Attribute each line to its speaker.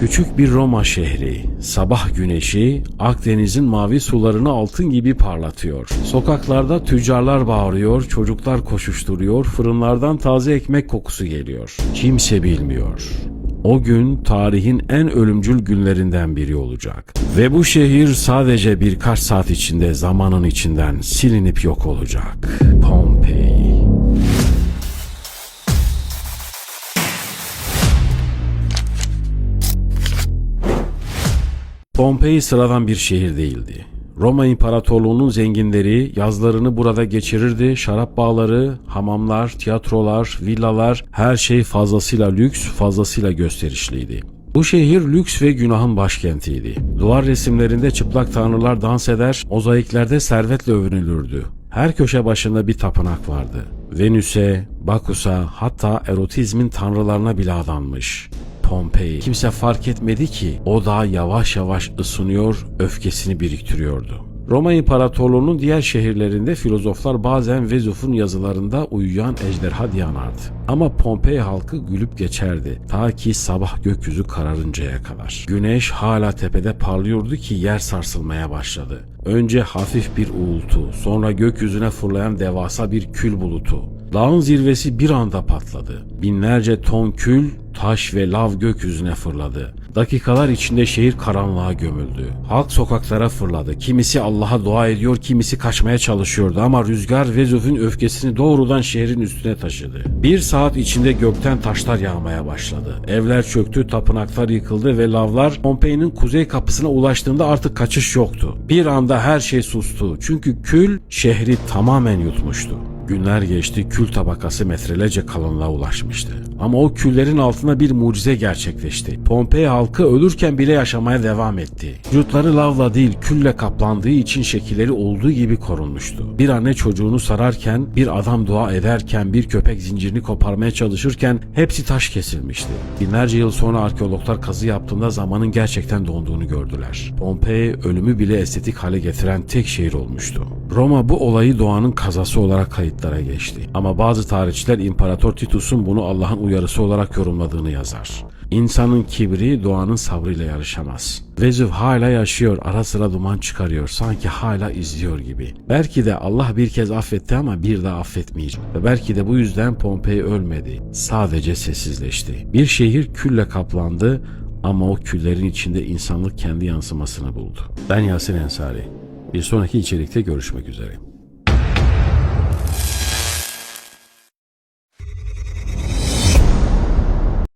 Speaker 1: Küçük bir Roma şehri, sabah güneşi Akdeniz'in mavi sularını altın gibi parlatıyor. Sokaklarda tüccarlar bağırıyor, çocuklar koşuşturuyor, fırınlardan taze ekmek kokusu geliyor. Kimse bilmiyor. O gün tarihin en ölümcül günlerinden biri olacak. Ve bu şehir sadece birkaç saat içinde zamanın içinden silinip yok olacak. Pompei. Pompei sıradan bir şehir değildi. Roma İmparatorluğu'nun zenginleri yazlarını burada geçirirdi. Şarap bağları, hamamlar, tiyatrolar, villalar her şey fazlasıyla lüks, fazlasıyla gösterişliydi. Bu şehir lüks ve günahın başkentiydi. Duvar resimlerinde çıplak tanrılar dans eder, mozaiklerde servetle övünülürdü. Her köşe başında bir tapınak vardı. Venüs'e, Bakus'a hatta erotizmin tanrılarına bile adanmış. Pompei. Kimse fark etmedi ki o da yavaş yavaş ısınıyor, öfkesini biriktiriyordu. Roma İmparatorluğu'nun diğer şehirlerinde filozoflar bazen Vezuf'un yazılarında uyuyan ejderha diye anardı. Ama Pompei halkı gülüp geçerdi ta ki sabah gökyüzü kararıncaya kadar. Güneş hala tepede parlıyordu ki yer sarsılmaya başladı. Önce hafif bir uğultu, sonra gökyüzüne fırlayan devasa bir kül bulutu. Dağın zirvesi bir anda patladı. Binlerce ton kül, taş ve lav gökyüzüne fırladı. Dakikalar içinde şehir karanlığa gömüldü. Halk sokaklara fırladı. Kimisi Allah'a dua ediyor, kimisi kaçmaya çalışıyordu ama rüzgar Vezuv'un öfkesini doğrudan şehrin üstüne taşıdı. Bir saat içinde gökten taşlar yağmaya başladı. Evler çöktü, tapınaklar yıkıldı ve lavlar Pompei'nin kuzey kapısına ulaştığında artık kaçış yoktu. Bir anda her şey sustu. Çünkü kül şehri tamamen yutmuştu. Günler geçti, kül tabakası metrelerce kalınlığa ulaşmıştı. Ama o küllerin altında bir mucize gerçekleşti. Pompei halkı ölürken bile yaşamaya devam etti. Vücutları lavla değil külle kaplandığı için şekilleri olduğu gibi korunmuştu. Bir anne çocuğunu sararken, bir adam dua ederken, bir köpek zincirini koparmaya çalışırken hepsi taş kesilmişti. Binlerce yıl sonra arkeologlar kazı yaptığında zamanın gerçekten donduğunu gördüler. Pompei ölümü bile estetik hale getiren tek şehir olmuştu. Roma bu olayı doğanın kazası olarak kayıtlara geçti. Ama bazı tarihçiler İmparator Titus'un bunu Allah'ın uyarısı olarak yorumladığını yazar. İnsanın kibri doğanın sabrıyla yarışamaz. Vezüv hala yaşıyor, ara sıra duman çıkarıyor, sanki hala izliyor gibi. Belki de Allah bir kez affetti ama bir daha affetmeyecek. Ve belki de bu yüzden Pompei ölmedi, sadece sessizleşti. Bir şehir külle kaplandı ama o küllerin içinde insanlık kendi yansımasını buldu. Ben Yasin Ensari. Bir sonraki içerikte görüşmek üzere.